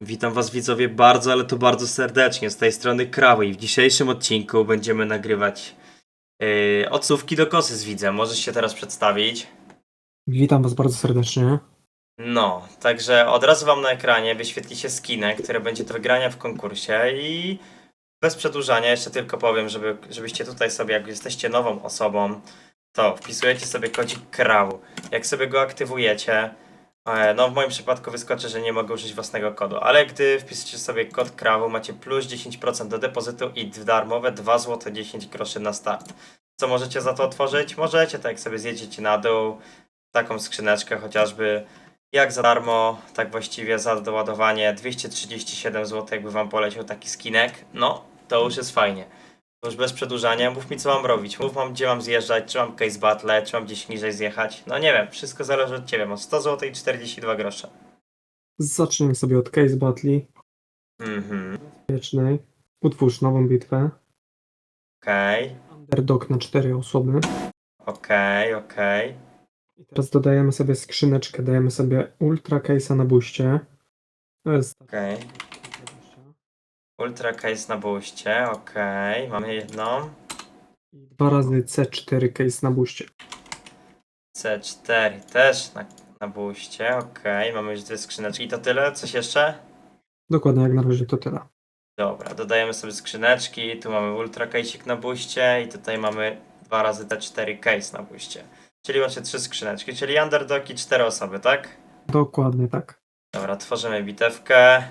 Witam Was widzowie bardzo, ale to bardzo serdecznie. Z tej strony Krawy i w dzisiejszym odcinku będziemy nagrywać yy, odsówki do kosy z widzem. Możesz się teraz przedstawić. Witam Was bardzo serdecznie. No, także od razu Wam na ekranie wyświetli się skinek, który będzie do wygrania w konkursie i bez przedłużania jeszcze tylko powiem, żeby, żebyście tutaj sobie, jak jesteście nową osobą, to wpisujecie sobie kodzik krawu. Jak sobie go aktywujecie, no w moim przypadku wyskoczy, że nie mogę użyć własnego kodu, ale gdy wpiszecie sobie kod krawu, macie plus 10% do depozytu i darmowe 2 zł 10 groszy na start. Co możecie za to otworzyć? Możecie, tak jak sobie zjedziecie na dół, taką skrzyneczkę chociażby, jak za darmo, tak właściwie za doładowanie 237 zł, jakby wam poleciał taki skinek, no to już jest fajnie. Już bez przedłużania, mów mi co mam robić, mów mam gdzie mam zjeżdżać, czy mam case battle, czy mam gdzieś niżej zjechać, no nie wiem, wszystko zależy od ciebie, mam 100 zł i 42 grosze. Zaczniemy sobie od Case Battle Mhm, wiecznej. Utwórz nową bitwę. okej, Underdog na 4 osoby. okej, okej, I teraz dodajemy sobie skrzyneczkę, dajemy sobie Ultra Case'a na buście. To jest okej. Ultra case na buście, okej, mamy jedną. Dwa razy C4 Case na buście. C4 też na, na buście, okej, mamy już dwie skrzyneczki. I to tyle? Coś jeszcze? Dokładnie jak na razie to tyle. Dobra, dodajemy sobie skrzyneczki, tu mamy ultra case'ik na buście i tutaj mamy dwa razy T4 case na buście. Czyli łącznie trzy skrzyneczki, czyli underdog i cztery osoby, tak? Dokładnie tak. Dobra, tworzymy bitewkę.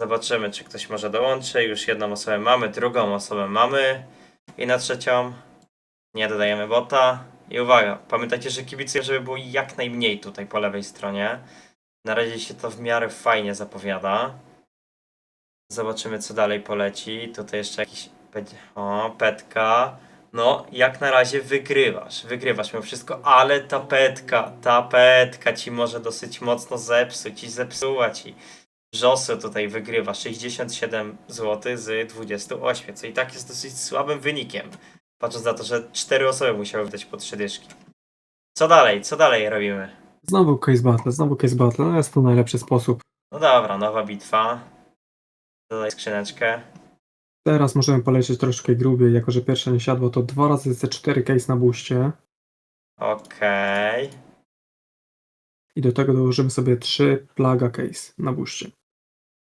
Zobaczymy, czy ktoś może dołączy. Już jedną osobę mamy, drugą osobę mamy. I na trzecią nie dodajemy bota. I uwaga, pamiętajcie, że kibicuję, żeby było jak najmniej tutaj po lewej stronie. Na razie się to w miarę fajnie zapowiada. Zobaczymy, co dalej poleci. Tutaj jeszcze jakiś... O, petka. No, jak na razie wygrywasz. Wygrywasz mimo wszystko, ale ta petka, ta petka ci może dosyć mocno zepsuć i zepsuła ci. Wrzosy tutaj wygrywa 67 zł z 28, co i tak jest dosyć słabym wynikiem. Patrząc na to, że 4 osoby musiały wydać po 3 dyszki. Co dalej? Co dalej robimy? Znowu Case Battle, znowu Case Battle. No jest to najlepszy sposób. No dobra, nowa bitwa. Dodaj skrzyneczkę. Teraz możemy polecieć troszkę grubiej, jako że pierwsze nie siadło, to dwa razy C4 Case na buście. Okej. I do tego dołożymy sobie 3 Plaga Case na buście.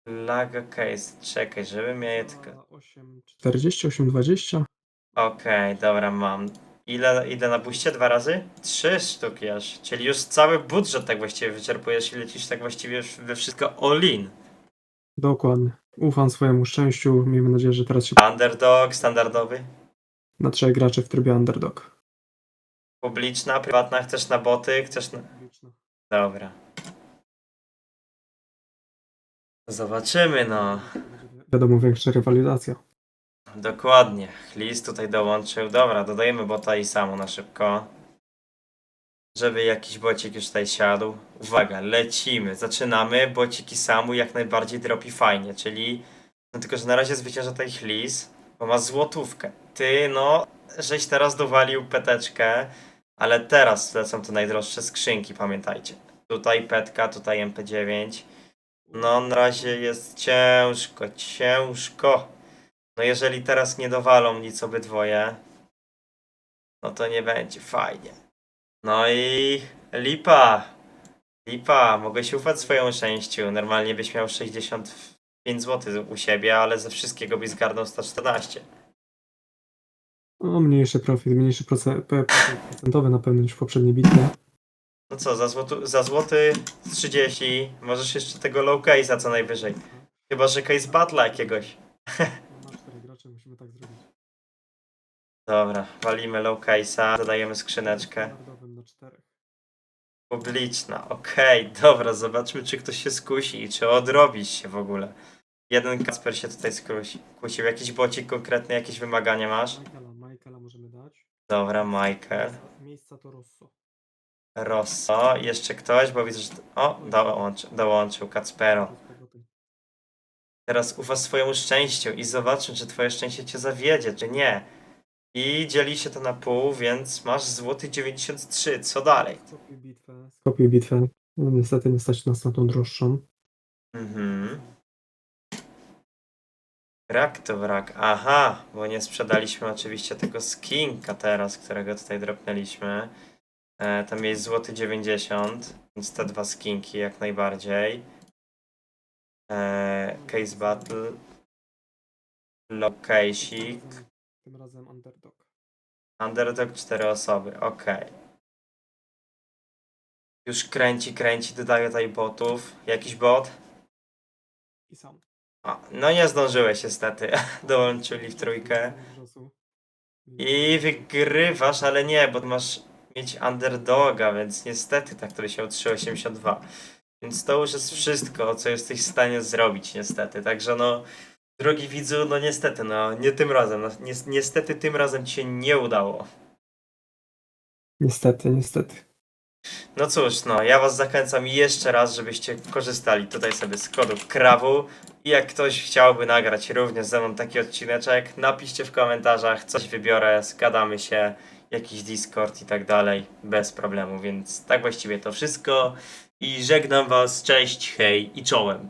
Laga case. Czekaj, żeby miał je tylko... 8, 48, 20. Okej, dobra, mam. Ile idę na buście? Dwa razy? Trzy sztuki aż. Czyli już cały budżet tak właściwie wyczerpujesz i lecisz tak właściwie już we wszystko all in. Dokładnie. Ufam swojemu szczęściu. Miejmy nadzieję, że teraz się Underdog, standardowy. na trzech graczy w trybie underdog. Publiczna, prywatna, chcesz na boty, chcesz na... Dobra. Zobaczymy, no. Wiadomo, większa rywalizacja. Dokładnie. List tutaj dołączył. Dobra, dodajemy bota i samu na szybko. Żeby jakiś bocik już tutaj siadł. Uwaga, lecimy. Zaczynamy. Bocik i samu jak najbardziej dropi fajnie, czyli... No tylko, że na razie zwycięża tutaj Lis, bo ma złotówkę. Ty, no, żeś teraz dowalił peteczkę, ale teraz lecą te najdroższe skrzynki, pamiętajcie. Tutaj petka, tutaj MP9. No, na razie jest ciężko, ciężko. No jeżeli teraz nie dowalą nic obydwoje, no to nie będzie fajnie. No i lipa. Lipa, mogę się ufać swojemu szczęściu. Normalnie byś miał 65 zł u siebie, ale ze wszystkiego byś zgarnął 114. No, mniejszy profit, mniejszy procentowy na pewno niż w poprzedniej bitwie. No co, za, złotu, za złoty 30, możesz jeszcze tego low case'a co najwyżej. Chyba, że case battle jakiegoś. Na cztery gracze musimy tak zrobić. Dobra, walimy low case'a, dodajemy skrzyneczkę. Standardowym na czterech. Publiczna, okej, dobra, zobaczmy czy ktoś się skusi i czy odrobisz się w ogóle. Jeden Kasper się tutaj skusi, kusił, jakiś bocik konkretny, jakieś wymagania masz? Michaela, Michaela możemy dać. Dobra, Michael, Miejsca to Rosso. Rosso, jeszcze ktoś, bo widzę, że... O, dołączył, dołączył Kacpero. Teraz ufa swojemu szczęściu i zobaczmy, czy twoje szczęście cię zawiedzie, czy nie. I dzieli się to na pół, więc masz złoty 93, co dalej? Skopiuj bitwę. Skopiuj bitwę. No, niestety nie stać nas na tą droższą. Mhm. Wrak to wrak. Aha, bo nie sprzedaliśmy oczywiście tego skinka teraz, którego tutaj dropnęliśmy. E, tam jest złoty 90, więc te dwa skinki jak najbardziej. E, case battle. Location. Tym razem underdog. Underdog 4 osoby, okej. Już kręci, kręci, dodaje tutaj botów. Jakiś bot? I sam. A, no nie zdążyłeś niestety. Dołączyli w trójkę. I wygrywasz, ale nie, bo masz mieć underdoga, więc niestety tak to by się 3,82. Więc to już jest wszystko, co jesteś w stanie zrobić, niestety. Także no, drogi widzu, no niestety, no nie tym razem. No, ni niestety tym razem ci się nie udało. Niestety, niestety. No cóż, no, ja was zachęcam jeszcze raz, żebyście korzystali tutaj sobie z kodu KRAWU i jak ktoś chciałby nagrać również ze mną taki odcineczek, napiszcie w komentarzach, coś wybiorę, zgadamy się, jakiś Discord i tak dalej, bez problemu, więc tak właściwie to wszystko i żegnam was, cześć, hej i czołem.